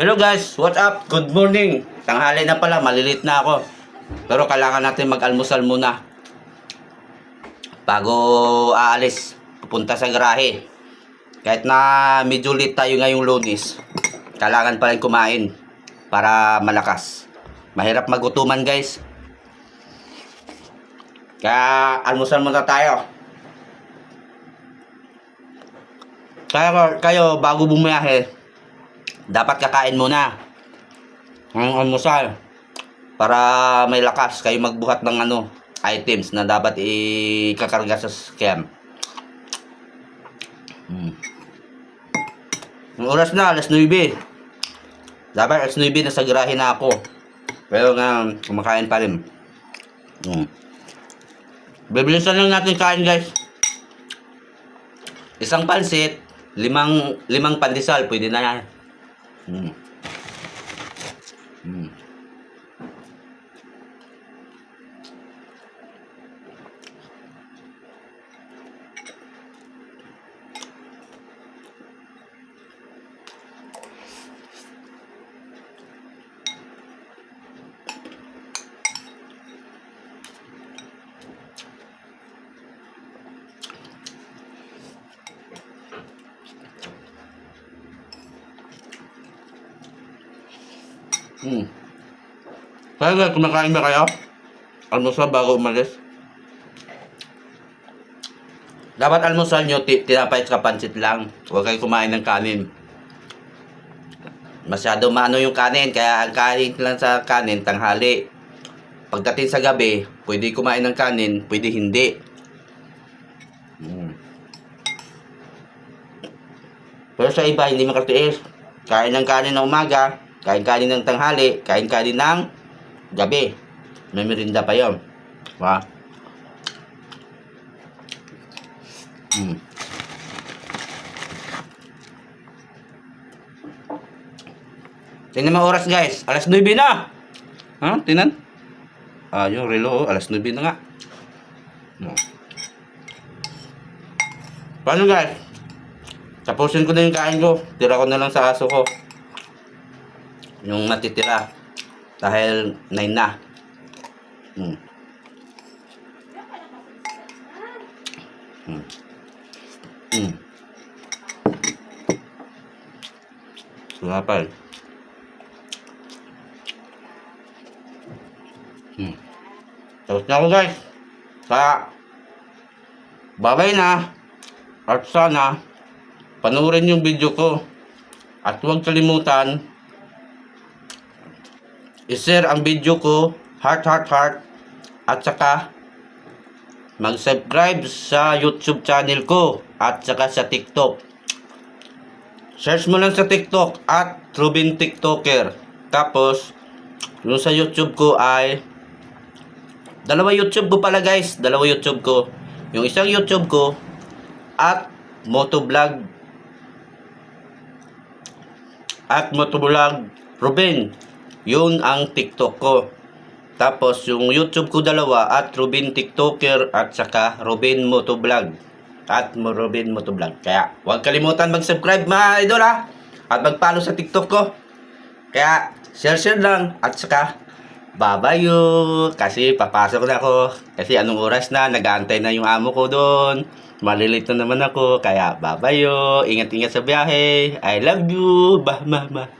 Hello guys, what's up? Good morning. Tanghali na pala, malilit na ako. Pero kailangan natin mag-almusal muna. Bago aalis, pupunta sa garahe. Kahit na medyo late tayo ngayong lunis, kailangan pa rin kumain para malakas. Mahirap magutuman guys. Kaya almusal muna tayo. Kaya kayo bago bumiyahe, dapat kakain muna ng almusal para may lakas kayo magbuhat ng ano items na dapat ikakarga sa scam. Hmm. Ang oras na, alas 9. Dapat alas 9 na sa garahe na ako. Pero nga, kumakain pa rin. Hmm. Bibilisan lang natin kain guys. Isang pansit, limang limang pandesal, pwede na yan. Hmm. Hmm. Hmm. Kaya guys, kumakain ba kayo? Almusal bago umalis? Dapat almusal nyo, ti tinapay at pansit lang. Huwag kayo kumain ng kanin. Masyado maano yung kanin, kaya ang kanin lang sa kanin, tanghali. Pagdating sa gabi, pwede kumain ng kanin, pwede hindi. Hmm. Pero sa iba, hindi makatiis. Kain ng kanin ng umaga, kain kanin ng tanghali, kain kanin ng gabi. May merinda pa yun. Diba? Hmm. Tingnan mo oras guys. Alas 9 na. Ha? Tingnan. Ah, yung relo. oh. Alas 9 na nga. No. Paano guys? Tapusin ko na yung kain ko. Tira ko na lang sa aso ko. Yung matitira. Dahil 9 na. Hmm. Hmm. Hmm. Sumapal. Hmm. Tapos na ako guys. Kaya, babay na. At sana, panoorin yung video ko. At huwag kalimutan, i-share ang video ko, heart, heart, heart, at saka, mag-subscribe sa YouTube channel ko, at saka sa TikTok. Search mo lang sa TikTok, at Rubin TikToker. Tapos, yung sa YouTube ko ay, dalawa YouTube ko pala guys, dalawa YouTube ko. Yung isang YouTube ko, at Motovlog at Motovlog Ruben. Yun ang TikTok ko. Tapos yung YouTube ko dalawa at Ruben TikToker at saka Ruben Motovlog. At Ruben Motovlog. Kaya huwag kalimutan mag-subscribe mga idol ha. At mag-follow sa TikTok ko. Kaya share-share lang at saka babayo kasi papasok na ako kasi anong oras na nag-aantay na yung amo ko doon malilit na naman ako kaya babayo ingat-ingat sa biyahe I love you bah mama